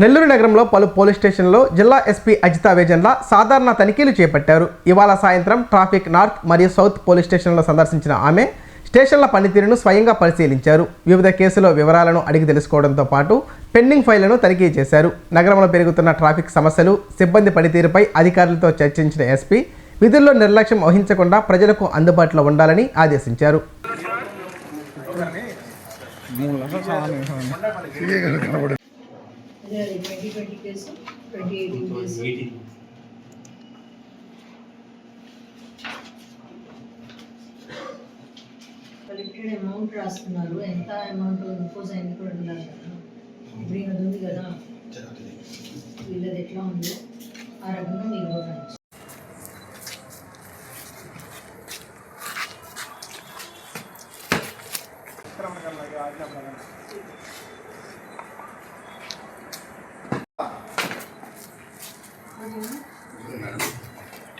నెల్లూరు నగరంలో పలు పోలీస్ స్టేషన్లో జిల్లా ఎస్పీ అజితా వేజన్ల సాధారణ తనిఖీలు చేపట్టారు. ఇవాళ సాయంత్రం ట్రాఫిక్ నార్త్ మరియు సౌత్ పోలీస్ స్టేషన్లో సందర్శించిన ఆమె స్టేషన్ల పనితీరును స్వయంగా పరిశీలించారు. వివిధ కేసుల వివరాలను అడిగి తెలుసుకోవడంతో పాటు పెండింగ్ ఫైళ్ళను తనిఖీ చేశారు. నగరంలో పెరుగుతున్న ట్రాఫిక్ సమస్యలు సిబ్బంది పనితీరుపై అధికారులతో చర్చించిన ఎస్పీ విధుల్లో నిర్లక్ష్యం వహించకుండా ప్రజలకు అందుబాటులో ఉండాలని ఆదేశించారు. అదే అది twenty twenty case twenty eighteen case collected amount రాస్తున్నారు ఎంత అమౌంట్ ఇంపోజ్ అయింది కూడా ఉన్నారు కదా ఇప్పుడు ఈయనది ఉంది కదా వీళ్ళది ఎట్లా ఉందో ఆ రకంగా మీరు కూడా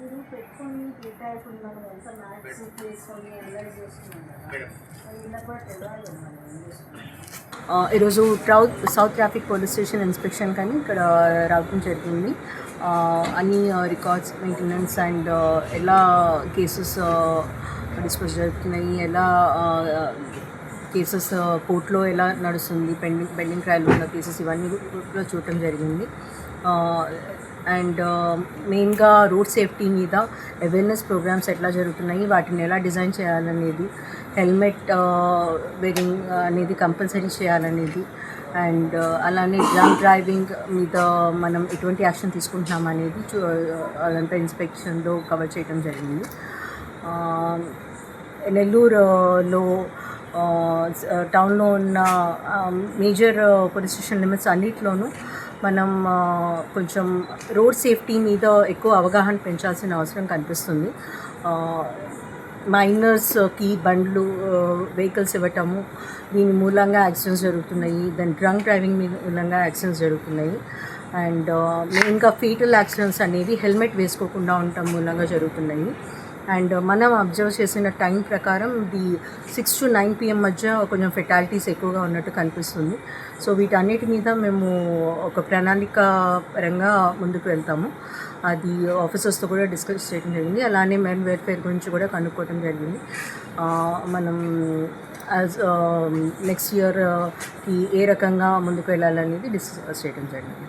మీరు పెట్టుకొని కేటాయకుండా ఎంత మ్యాథ్స్ చేసుకొని చేస్తున్నాం కదా. కూడా తెలియాలి ఈరోజు ట్రౌత్ south traffic police station inspection కానీ ఇక్కడ రావడం జరిగింది. ఆ, అన్ని రికార్డ్స్ మెయింటెనెన్స్ అండ్ ఎలా కేసెస్ డిస్పోజ్ జరుగుతున్నాయి ఎలా కేసెస్ కోర్టులో ఎలా నడుస్తుంది పెండింగ్ పెండింగ్ ట్రయల్ ఉన్న కేసెస్ ఇవన్నీ కూడా చూడటం జరిగింది. అండ్ మెయిన్గా రోడ్ సేఫ్టీ మీద అవేర్నెస్ ప్రోగ్రామ్స్ ఎట్లా జరుగుతున్నాయి వాటిని ఎలా డిజైన్ చేయాలనేది హెల్మెట్ వేరింగ్ uh, అనేది కంపల్సరీ చేయాలనేది అండ్ uh, అలానే డ్రంక్ డ్రైవింగ్ మీద మనం ఎటువంటి యాక్షన్ తీసుకుంటున్నాం అనేది uh, అదంతా ఇన్స్పెక్షన్లో కవర్ చేయడం జరిగింది. Um, నెల్లూరులో టౌన్లో ఉన్న మేజర్ పోలీస్ స్టేషన్ లిమిట్స్ అన్నిట్లోనూ మనం కొంచెం రోడ్ సేఫ్టీ మీద ఎక్కువ అవగాహన పెంచాల్సిన అవసరం కనిపిస్తుంది. మైనర్స్కి బండ్లు వెహికల్స్ ఇవ్వటము దీని మూలంగా యాక్సిడెంట్స్ జరుగుతున్నాయి. దెన్ డ్రంక్ డ్రైవింగ్ మీద మూలంగా యాక్సిడెంట్స్ జరుగుతున్నాయి. అండ్ మెయిన్గా ఫీటల్ యాక్సిడెంట్స్ అనేవి హెల్మెట్ వేసుకోకుండా ఉండటం మూలంగా జరుగుతున్నాయి. అండ్ మనం అబ్జర్వ్ చేసిన టైం ప్రకారం the six to nine PM మధ్య కొంచెం ఫెటాలిటీస్ ఎక్కువగా ఉన్నట్టు కనిపిస్తుంది. సో వీటన్నిటి మీద మేము ఒక ప్రణాళిక పరంగా ముందుకు వెళ్తాము. అది ఆఫీసర్స్తో కూడా డిస్కస్ చేయడం జరిగింది. అలానే మెన్ వెల్ఫేర్ గురించి కూడా కనుక్కోవడం జరిగింది. మనం యాజ్ నెక్స్ట్ ఇయర్కి ఏ రకంగా ముందుకు వెళ్ళాలనేది డిస్కస్ చేయడం జరిగింది.